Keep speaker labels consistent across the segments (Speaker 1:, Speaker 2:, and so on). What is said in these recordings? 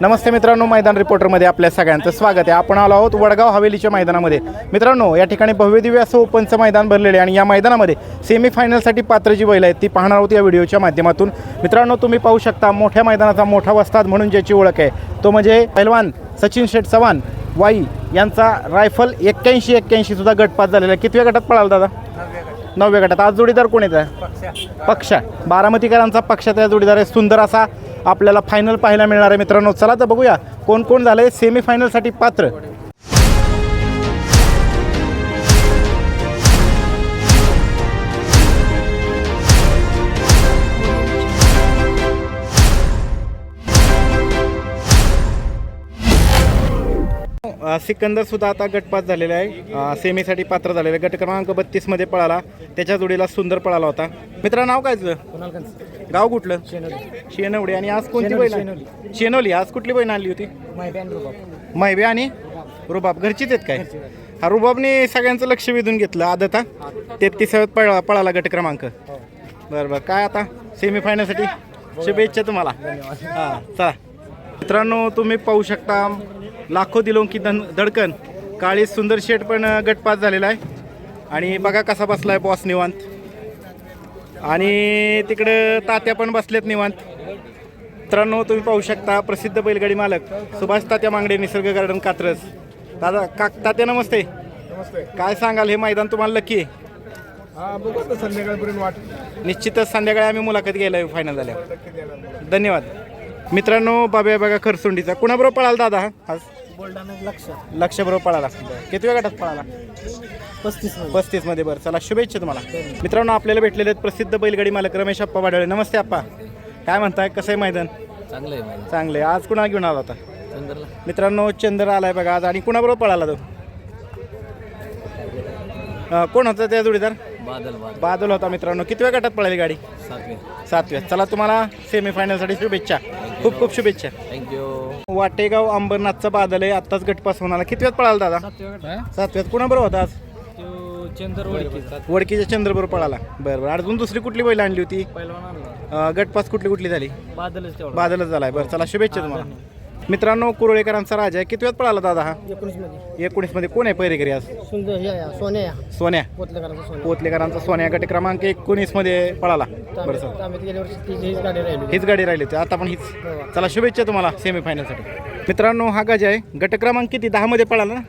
Speaker 1: नमस्ते मित्रांनो मैदान रिपोर्टरमध्ये आपल्या सगळ्यांचं स्वागत आहे. आपण आलो आहोत वडगाव हवेलीच्या मैदानामध्ये. मित्रांनो या ठिकाणी भव्य दिव्य असं ओपनचं मैदान भरलेलं आहे आणि या मैदानामध्ये सेमीफायनलसाठी पात्र जी बैल आहेत ती पाहणार आहोत या व्हिडिओच्या माध्यमातून. मित्रांनो तुम्ही पाहू शकता मोठ्या मैदानाचा मोठा वस्ताद म्हणून ज्याची ओळख आहे तो म्हणजे पैलवान सचिन शेठ चव्हाण. वाई यांचा रायफल एक्क्याऐंशी एक्क्याऐंशी सुद्धा गटपात झालेला आहे. कितव्या गटात पळाला दादा? नवव्या गटात. आज जोडीदार कोण येत आहे पक्षा. बारामतीकरांचा पक्षाचा जोडीदार आहे. सुंदर असा आपल्याला फायनल पाहायला मिळणार आहे मित्रांनो. चला तर बघूया कोण कोण झालंय सेमीफायनलसाठी पात्र. सिकंदर सुद्धा आता गटपात झालेला आहे. सेमीसाठी पात्र झालेला आहे. गट क्रमांक बत्तीसमध्ये पळाला. त्याच्या जोडीला सुंदर पळाला होता. मित्रा नाव काय तुझं? गाव कुठलं? शेनवडी. आणि आज कोणती बैल शेनवली. आज कुठली बैल आणली होती? मैबे आणि रुबाब. घरचीच आहेत काय? हा रुबाबने सगळ्यांचं लक्ष वेधून घेतलं. आदत हा तेहतीसाव्यात पळ पळाला गट क्रमांक. बरं बरं. काय आता? सेमीफायनलसाठी शुभेच्छा तुम्हाला. हां चला. मित्रांनो तुम्ही पाहू शकता लाखो दिलो की दन धडकन. काळी सुंदर शेट पण गटपात झालेला आहे. आणि बघा कसा बसलाय बॉस निवांत. आणि तिकडं तात्या पण बसलेत निवांत. मित्रांनो तुम्ही पाहू शकता प्रसिद्ध बैलगाडी मालक सुभाष तात्या मांगडे निसर्ग गार्डन कात्रज. दादा का तात्या नमस्ते.
Speaker 2: नमस्ते.
Speaker 1: काय सांगाल हे मैदान तुम्हाला नक्की? आहे
Speaker 2: हा संध्याकाळपर्यंत वाट.
Speaker 1: निश्चितच संध्याकाळी आम्ही मुलाखत घ्यायला फायनल झाल्या धन्यवाद. मित्रांनो बाब्या बघा खरसुंडीचा. कुणाबरोबर पळाला दादा हा? आज?
Speaker 3: लक्ष
Speaker 1: लक्ष. बरोबर पळाला. किती गटात पळाला?
Speaker 3: पस्तीस
Speaker 1: पस्तीसमध्ये बरं. चला शुभेच्छा तुम्हाला. मित्रांनो आपल्याला भेटलेले आहेत प्रसिद्ध बैलगाडी मालक रमेश अप्पा वाडळे नमस्ते अप्पा. काय म्हणताय? कसं आहे मैदान?
Speaker 3: चांगलं आहे
Speaker 1: चांगले आज कुणा घेऊन आला होता?
Speaker 3: चंद्रला.
Speaker 1: मित्रांनो चंद्र आलाय बघा आज. आणि कुणाबरोबर पळाला तो? अं, कोण होता त्या जोडीदार?
Speaker 3: बादल बादल.
Speaker 1: बादल होता मित्रांनो. कितव्या गटात पळाली गाडी?
Speaker 3: सातवे
Speaker 1: सातव्या. चला तुम्हाला सेमीफायनलसाठी शुभेच्छा. खूप खूप शुभेच्छा.
Speaker 3: थँक्यू
Speaker 1: वाटेगाव अंबरनाथचा बादल आहे आत्ताच गटपास होणार कितव्यात पळाला दादा? सातव्यात. कुणाबरोबर होता आज?
Speaker 3: चंद्र
Speaker 1: वडकीच्या चंद्रबरोबर पळाला. बरं बरं. अजून दुसरी कुठली बैल आणली होती?
Speaker 3: पहिलवान आणला.
Speaker 1: अं, गटपास कुठली कुठली झाली?
Speaker 3: बादलच तेवढा.
Speaker 1: बादलच झालाय. बरं चला शुभेच्छा तुम्हाला. मित्रांनो कुरळेकरांचा राजा आहे. कितव्यात पळाला दादा हा? एकोणीसमध्ये एकोणीसमध्ये कोण आहे पहिरेकरी आज?
Speaker 3: सुंदर हे आहे, सोन्या.
Speaker 1: सोन्या.
Speaker 3: कोतलेकरांचा सोन्या.
Speaker 1: पोतलेकरांचा सोन्या. गट क्रमांक एकोणीसमध्ये पळाला बरं सर.
Speaker 3: आम्ही गेल्या वर्षी ती हीच गाडी राहिली
Speaker 1: हीच गाडी राहिली होती. आता पण हीच. चला शुभेच्छा तुम्हाला सेमीफायनलसाठी मित्रांनो हा गज आहे. गट क्रमांक किती? दहा मध्ये पळाला ना?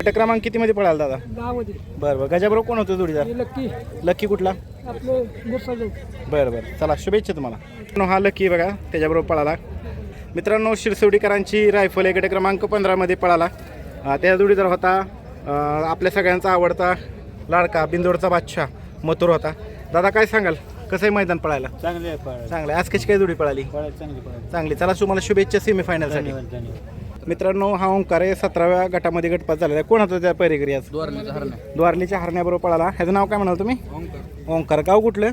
Speaker 1: गट क्रमांक किती मध्ये पळाला दादा? बरं बरं. गजाबरोबर कोण होतं जोडीदार?
Speaker 3: Lucky
Speaker 1: Lucky. कुठला?
Speaker 3: आपलं
Speaker 1: बरं बरं. चला शुभेच्छा तुम्हाला. मित्रांनो, हा लकी बघा त्याच्याबरोबर पळाला. मित्रांनो शिरसवडीकरांची रायफल गट क्रमांक पंधरामध्ये पळाला. त्या जोडीदार होता आपल्या सगळ्यांचा आवडता लाडका बिंदोडचा बादशाह मथुर होता. दादा काय सांगाल? कसं आहे मैदान पळायला?
Speaker 3: चांगले
Speaker 1: चांगलं आज कशी काय जोडी पळाली?
Speaker 3: चांगली
Speaker 1: चांगली. चला तुम्हाला शुभेच्छा सेमीफायनलसाठी मित्रांनो हा ओंकार आहे. सतराव्या गटामध्ये गटपात झालेला आहे. कोण होतं त्या पैरेकरी आज? द्वारलीच्या हरण्याबरोबर पळाला. ह्याचं नाव काय म्हणाल तुम्ही? ओंकार. गाव कुठलं?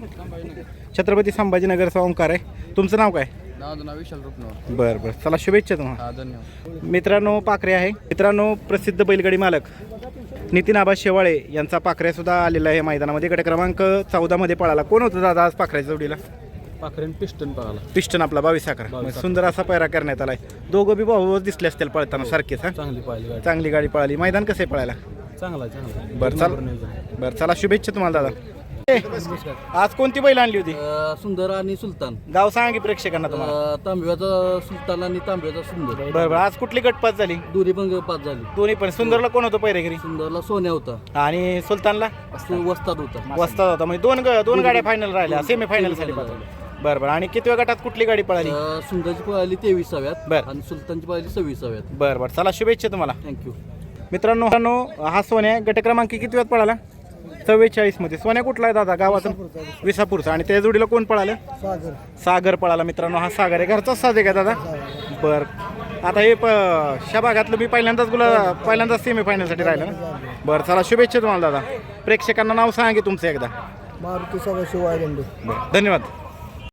Speaker 1: छत्रपती संभाजीनगरचा ओंकार आहे. तुमचं नाव काय?
Speaker 3: नाव विशाल रुपनवर
Speaker 1: बरं बरं. चला शुभेच्छा तुम्हाला.
Speaker 3: हा धन्यवाद.
Speaker 1: मित्रांनो पाखरे आहे. मित्रांनो प्रसिद्ध बैलगाडी मालक नितीन आबा शेवाळे यांचा पाखऱ्या सुद्धा आलेला आहे मैदानामध्ये. गट क्रमांक चौदामध्ये पळाला. कोण होतं दादा आज पाखऱ्याच्या जोडीला?
Speaker 3: पाखरेन पिस्टन पळाला.
Speaker 1: पिस्टन आपला बावीस अकरा. सुंदर असा पैरा करण्यात आलाय. दोघं बी भाऊ दिसले असतील पळताना सारखेच हा?
Speaker 3: चांगली पाहिली गाडी.
Speaker 1: चांगली गाडी पळाली. मैदान कसं पळायला?
Speaker 3: चांगला चांगला
Speaker 1: बरं चाल. बरं चला. शुभेच्छा तुम्हाला दादा. आज कोणती बैल आणली होती?
Speaker 3: सुंदर आणि सुलतान.
Speaker 1: गाव सांगा की प्रेक्षकांना तुम्हाला.
Speaker 3: अं, तांब्याचा सुलतान आणि तांब्याचा सुंदर.
Speaker 1: बरं बरं आज कुठली गटपात झाली?
Speaker 3: दोन्ही पण पाच झाली.
Speaker 1: दोन्ही पण. सुंदरला कोण होतं पहिरेगिरी
Speaker 3: सुंदरला सोन्या होता.
Speaker 1: आणि सुलतानला?
Speaker 3: तो वस्ताद होता.
Speaker 1: वस्ताद होता. म्हणजे दोन ग- दोन गाड्या फायनल राहिल्या. सेमी फायनलसाठी बरं बरं. आणि कितव्या गटात कुठली गाडी पळाली?
Speaker 3: अं, सुंदरची पळाली तेविसाव्यात
Speaker 1: बरं.
Speaker 3: आणि सुलतानची पळाली सव्वीसाव्यात.
Speaker 1: बरं बरं. चला शुभेच्छा तुम्हाला.
Speaker 3: थँक्यू
Speaker 1: मित्रांनो मित्रांनो, हा सोन्या गट क्रमांक कितव्यात पळाला? चव्वेचाळीसमध्ये. सोन्या कुठला आहे दादा? गावाचा विसापूरचा आणि त्या जोडीला कोण पळालं?
Speaker 3: सागर.
Speaker 1: सागर पळाला मित्रांनो. हा सागर आहे. घरचाच साज आहे का दादा? बर. आता हे प ह्या भागातलं मी पहिल्यांदाच गुला पहिल्यांदाच सेमी फायनलसाठी राहिलं ना? बरं चला शुभेच्छा तुम्हाला दादा. प्रेक्षकांना नाव सांगा तुमचं एकदा.
Speaker 3: मारुती सदाशिव वायगंडे
Speaker 1: धन्यवाद.